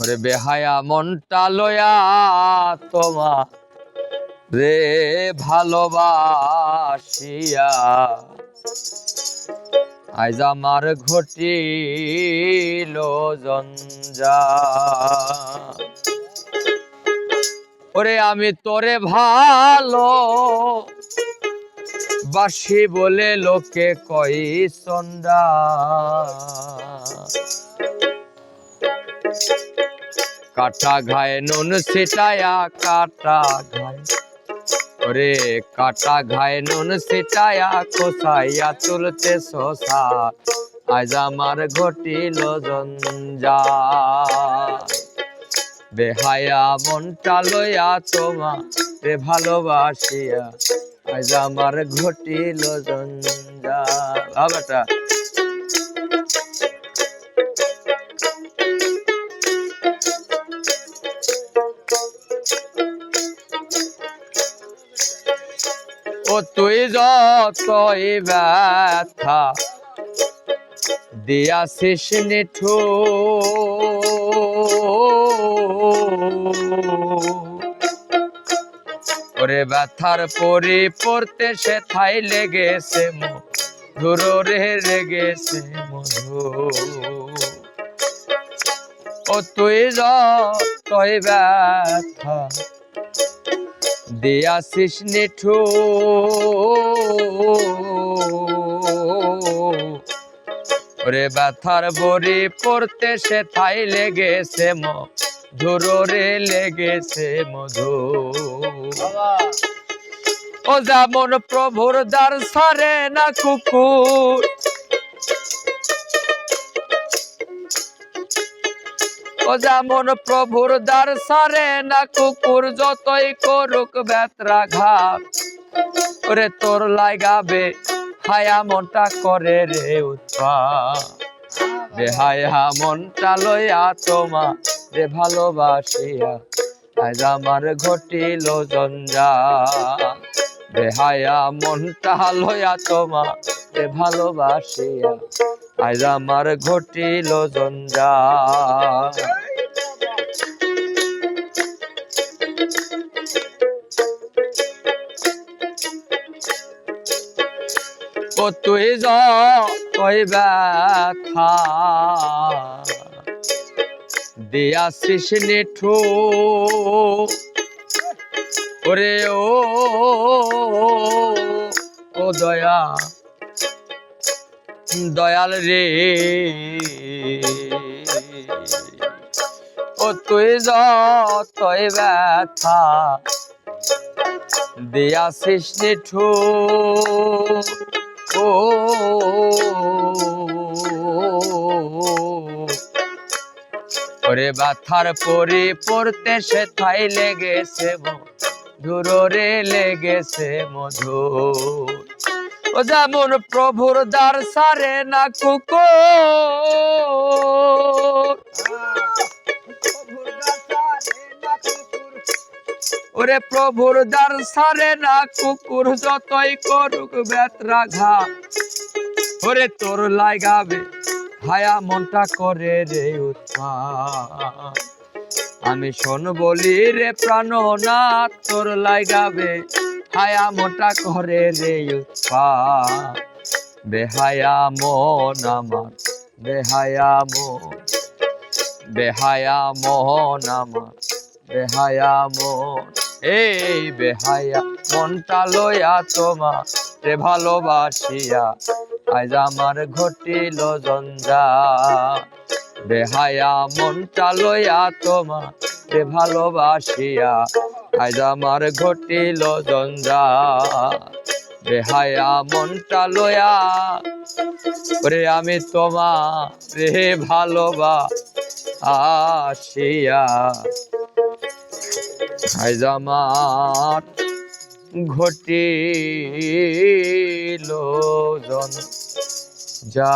ওরে বেহায়া মনটা লয়া তোমা রে ভালোবাসিয়া। আজ আমার ঘটিল জঞ্জা ওরে আমি তোরে ভালো বাসি বলে লোকে কই সন্ডা কাটা ঘায়ে নুন সিটায়া কাটা ঘায়। ওরে, কাটা ঘায়ে নুন সিটায়া কোসাইয়া তুলতে শোষা আজ আমার ঘটিল জঞ্জা। বেহায়া মনটা লইয়া তোমা রে ভালোবাসিয়া, আজ আমার ঘটিল জঞ্জা। বাবাটা ও তুই যতই ব্যথা দিয়াছিস নিঠু। ওরে ব্যথার পরে পড়তে সে থাই লেগেছে মধুর রে লেগেছে মধু ও তুই যতই ব্যথা দিয়াছিস নিঠু। ওরে ব্যথার বড়ি পড়তে সে থাই লেগেছে মধুরে লেগেছে মধু। ও যেমন প্রভুর দ্বার সারে না কুকুর ও যেমন প্রভুর দ্বার সারে না, কুকুর যতই করুক বেত্রা ঘাট ওরে তোর লাগাবে, হায়া মনটা করে রে উৎপা। বেহায়া মনটা লইয়া তোমা, রে ভালোবাসিয়া, আজ আমার ঘটিল জঞ্জা। বেহায়া মনটা লইয়া তোমা, রে ভালোবাসিয়া, আজ আমার ঘটিল জঞ্জা। ও তুই ব্যথা। নিঠু। ওরে ও দয়া, দয়াল রে। ও তুই যতই ব্যথা। দিয়াছিস নিঠু। ও। ওরে বাথার পরি পড়তে সে থাই লেগেছে ধুরে লেগেছে মধু ও যেমন প্রভুর দ্বার সারে না কুকুর ওরে প্রভুর দ্বার সারে না, কুকুর যতই করুক বেত্রা ঘা। ওরে তোর লাগাবে হায়া মনটা করে রে উৎপা। আমি শোন বলি রে প্রাণ না তোর লাগাবে হায়া মনটা করে রে উৎপা। বেহায়া মন আমার, বেহায়া মন বেহায়া মন আমার, বেহায়া মন। এই বেহায়া মনটা লইয়া তোমা রে ভালোবাসিয়া। আজ আমার ঘটিল জঞ্জা বেহায়া মনটা লইয়া তোমা রে ভালোবাসিয়া। আজ আমার ঘটিল জঞ্জা বেহায়া মনটা লইয়া ওরে আমি তোমা রে ভালোবা আসিয়া আজ আমার ঘটিল জন। যা